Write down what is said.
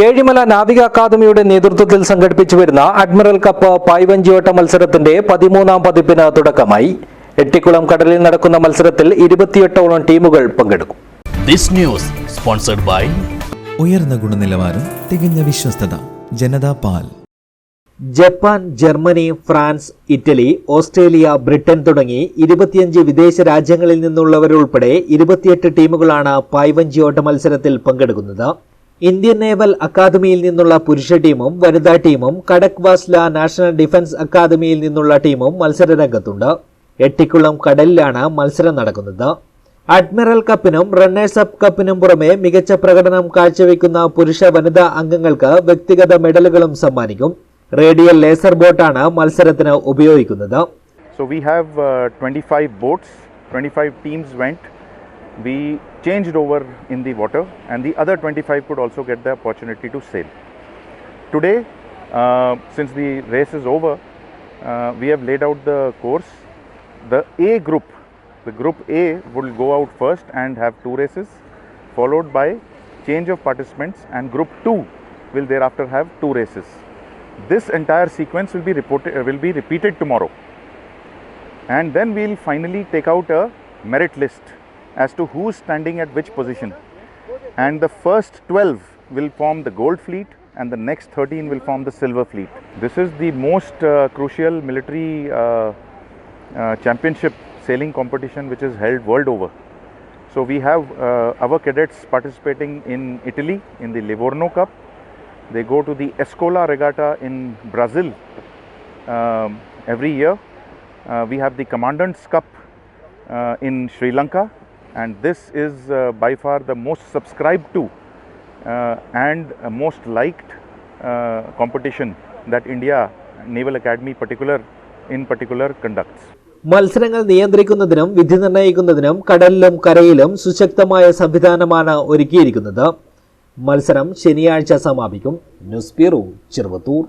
ഏഴിമല നാവിക അക്കാദമിയുടെ നേതൃത്വത്തിൽ സംഘടിപ്പിച്ചു വരുന്ന അഡ്മിറൽ കപ്പ് പായ്വഞ്ചിയോട്ട മത്സരത്തിന്റെ പതിമൂന്നാം പതിപ്പിന് തുടക്കമായി. എട്ടിക്കുളം കടലിൽ നടക്കുന്ന മത്സരത്തിൽ ഇരുപത്തിയെട്ടോളം ടീമുകൾ പങ്കെടുക്കും. This news sponsored by ഉയർന്ന ഗുണനിലവാരം തികഞ്ഞ വിശ്വസ്തത ജനതാ പാൽ. Japan Germany France Italy Australia Britain തുടങ്ങി ഇരുപത്തിയഞ്ച് വിദേശ രാജ്യങ്ങളിൽ നിന്നുള്ളവരുൾപ്പെടെ ഇരുപത്തിയെട്ട് ടീമുകളാണ് പായ്വഞ്ചിയോട്ട മത്സരത്തിൽ പങ്കെടുക്കുന്നത്. ഇന്ത്യൻ നേവൽ അക്കാദമിയിൽ നിന്നുള്ള പുരുഷ ടീമും വനിതാ ടീമും കടക് വാസ്ല നാഷണൽ ഡിഫൻസ് അക്കാദമിയിൽ നിന്നുള്ള ടീമും മത്സരരംഗത്തുണ്ട്. എട്ടിക്കുളം കടലിലാണ് മത്സരം നടക്കുന്നത്. അഡ്മിറൽ കപ്പിനും റണ്ണേഴ്സ് അപ്പ് കപ്പിനും പുറമെ മികച്ച പ്രകടനം കാഴ്ചവെക്കുന്ന പുരുഷ വനിതാ അംഗങ്ങൾക്ക് വ്യക്തിഗത മെഡലുകളും സമ്മാനിക്കും. റേഡിയൽ ലേസർ ബോട്ടാണ് മത്സരത്തിന് ഉപയോഗിക്കുന്നത്. So we have uh, 25 boats, 25 teams went. We changed over in the water, and the other 25 could also get the opportunity to sail. Today, uh, since the race is over, uh, we have laid out the course. The A group, the group A, will go out first and have two races, followed by change of participants, and group 2 will thereafter have two races. This entire sequence will be reported, uh, will be repeated tomorrow and then we'll finally take out a merit list as to who's standing at which position. And the first 12 will form the gold fleet and the next 13 will form the silver fleet. This is the most uh, crucial military uh, uh, championship sailing competition which is held world over. So we have uh, our cadets participating in italy in the livorno cup. They go to the escola regatta in brazil um, every year. Uh, we have the Commandant's Cup uh, in Sri Lanka, and this is uh, by far the most subscribed to uh, and uh, most liked uh, competition that India Naval Academy particular in particular conducts. മത്സരങ്ങൾ നിയന്ത്രിക്കുന്നതിനും വിധി നിർണയിക്കുന്നതിനും കടലിലും കരയിലും സുശക്തമായ സംവിധാനമാണ് ഒരുക്കിയിരിക്കുന്നത് മത്സരം ശനിയാഴ്ച സമാപിക്കും ന്യൂസ് ബ്യൂറോ ചെറുവത്തൂർ